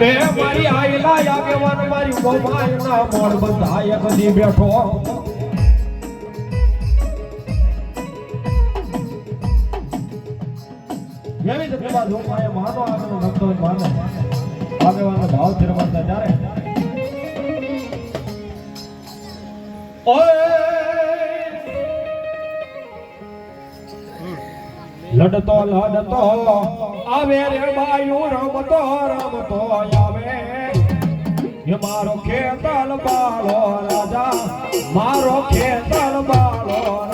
રે મારી આયલા આગેવાન મારી બેઠો. માનો આગળ રમતો માનો. આગેવાનો ભાવ ફેરવાતા ત્યારે. ઓય! લડતો લડતો, આવે રે બાયુ રમતો રમતો, આવે. એ મારો ખેતલ બાળો રાજા, મારો ખેતલ બાળો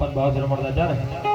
બાપા બહાદુર મળતા જા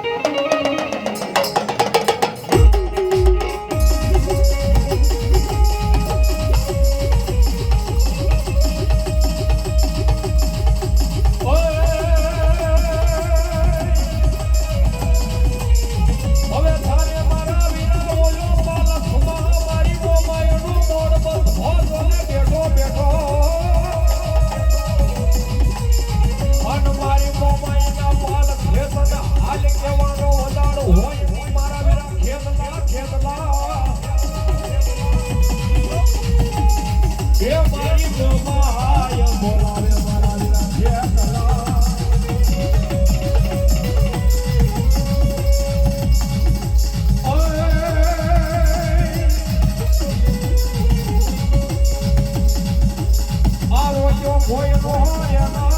Gloria,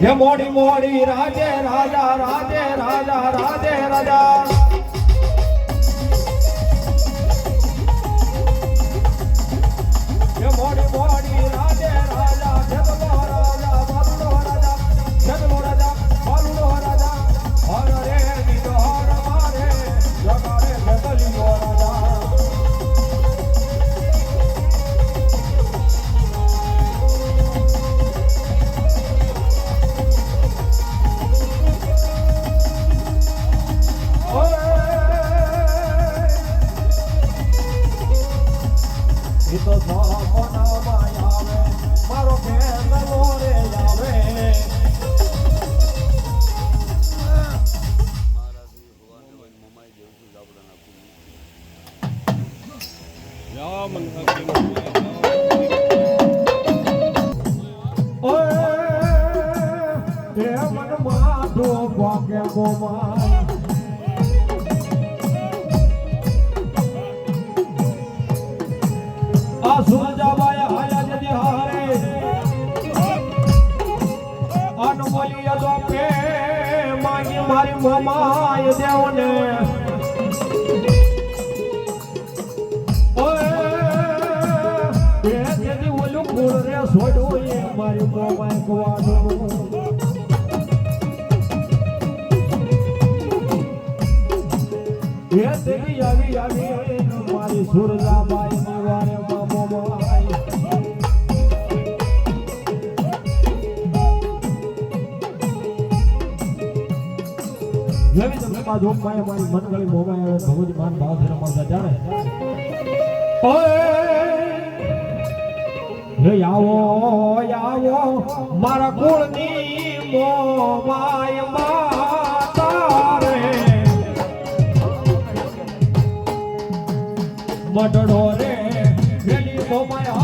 હે મોડી મોડી રાજે રાજા રાજે રાજા રાજે રાજા હે મોડી મોડી তো અનમોલી અદો પ્રેમ, માંગી મારી મોમાય દેવને. છોડું એ મારી મોમાય કવાડું એ તેની આવી આવી મારી સુરજા પા ધૂમ માય મારી મન ગળી મોમાં ભગવજ માન ભાવ ધર્મ જાણે. રે આવો આવો, મારા કુળની મોમાય માતા રે. મઢડો રે રેલી મોમાય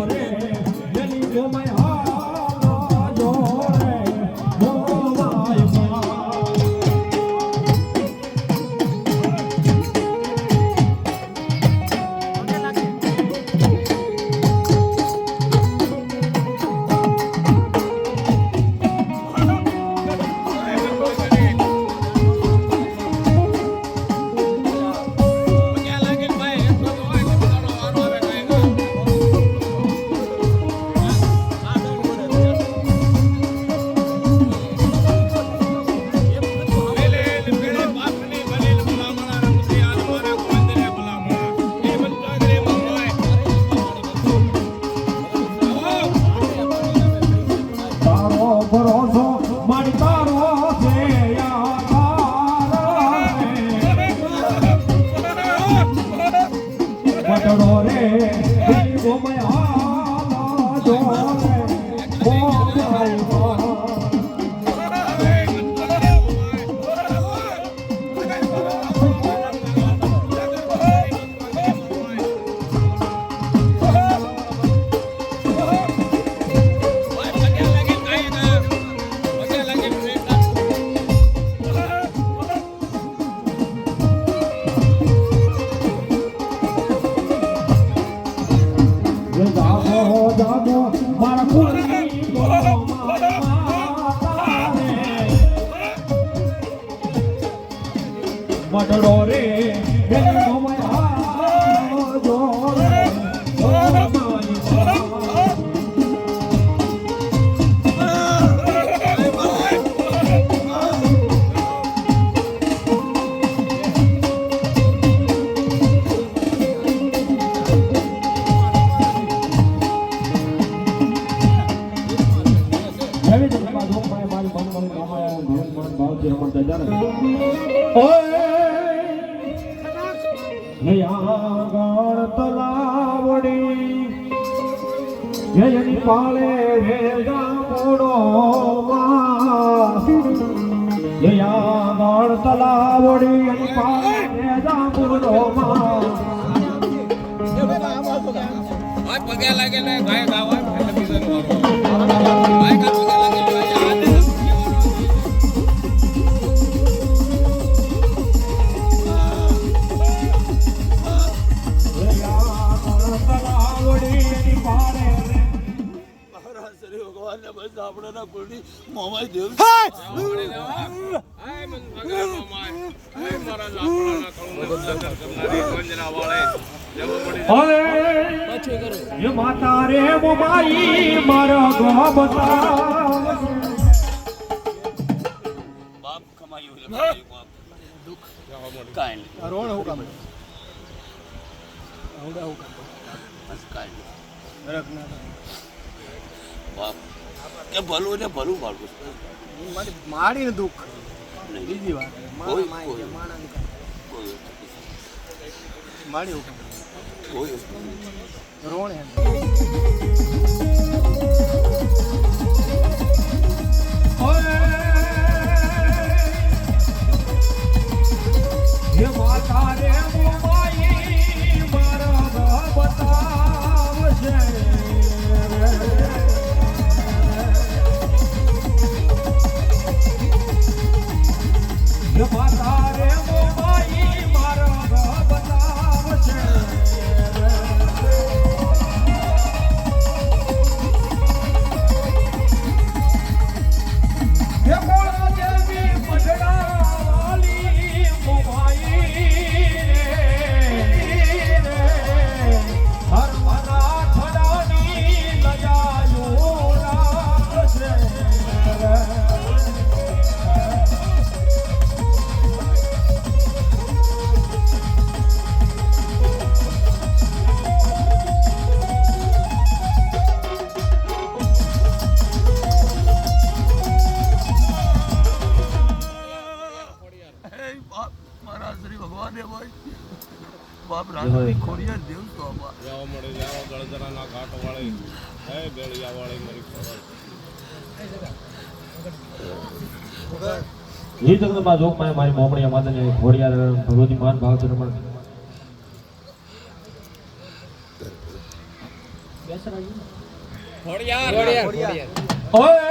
પાવડી પાને જાંબુડો માં પગે લાગેલા ભાઈ ગાવા બીજો ભાઈ ગાવા ભગવાન ને બસ આપણા કુલની મોમાં દેવ હવે માતા રે મોબાઈ હું કામ આવડા હું ભલું ભલું મારું મારી દુખ. બીજી વાત. કોઈ કોઈ કોઈ રોણ. હે માતા રે એ જગદંબા જોગમાં મારી મોમણીયા માતાની ઘોડિયાર ભગવતી માન ભાવ રમણ. ઓય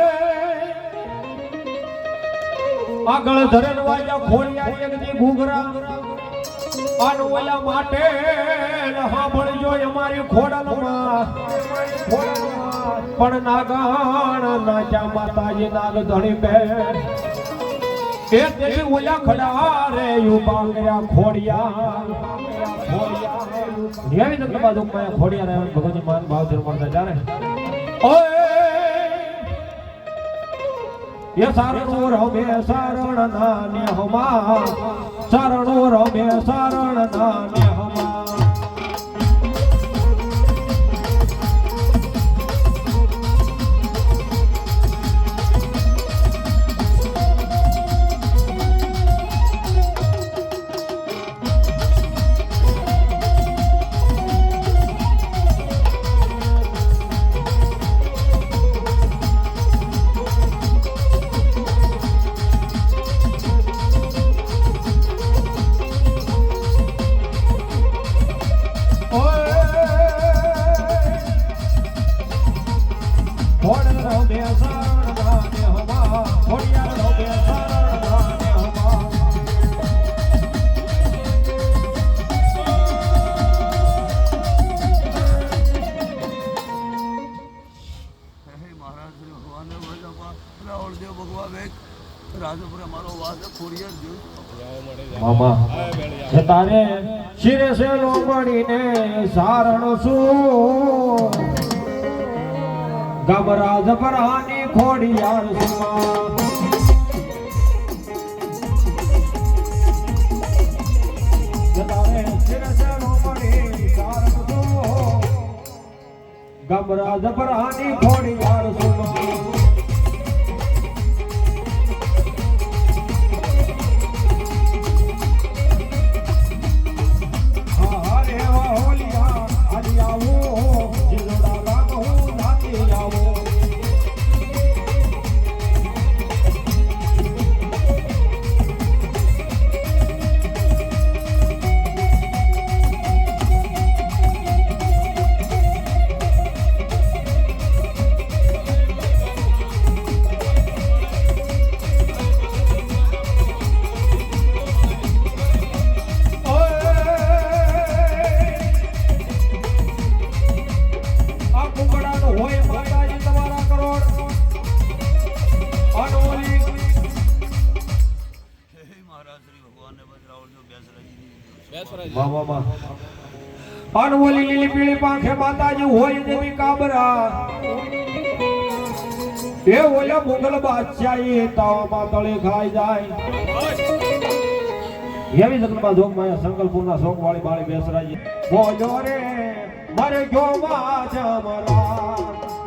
આગળ ધરેન વાજા ખોડિયા એક દી ઘૂઘરા. આનો માટે સાંભળજો અમારી ખોડલમાં. પણ નાગાણ નાચા માતાજી નાગ ધણી બે એ દેવી ઓલા ખડા રે યુબા કર્યા ખોડિયા નિયમિત કૃપા દુઃખમાં ખોડિયા રે ભગવતી માન ભાવ ધર્મ જાણે. ઓય! એ સારણો રમે સારણ ના નેહમાં. સારણો રમે સારણ ના ગમરાજ જબરાની ખોડિયાર સારણ શું ખોડિયાર સુમા. પાંખે માતાજી હોય દેવી કાબરા. એ ઓલા મુગલ બાદશાહી તાવામાં તળે ખાઈ જાય. એવી જગનમાં જોગ માયા સંકલ્પુરના શોક વાળી બાળી બેસરાજી. બોલો રે, મારે ગોવા જમરા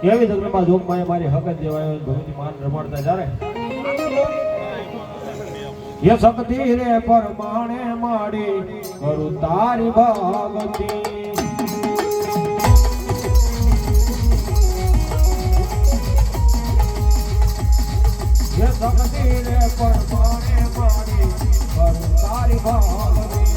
એવી જગ્યામાં જોગ માય મારી હકત દેવાય ભગવતી માન રમાડતા જ્યારે એ શક્તિ રે પરમાણે માડી કરું તારી ભગતી શક્તિ રે પરમાણે માડી કરું તારી ભગતી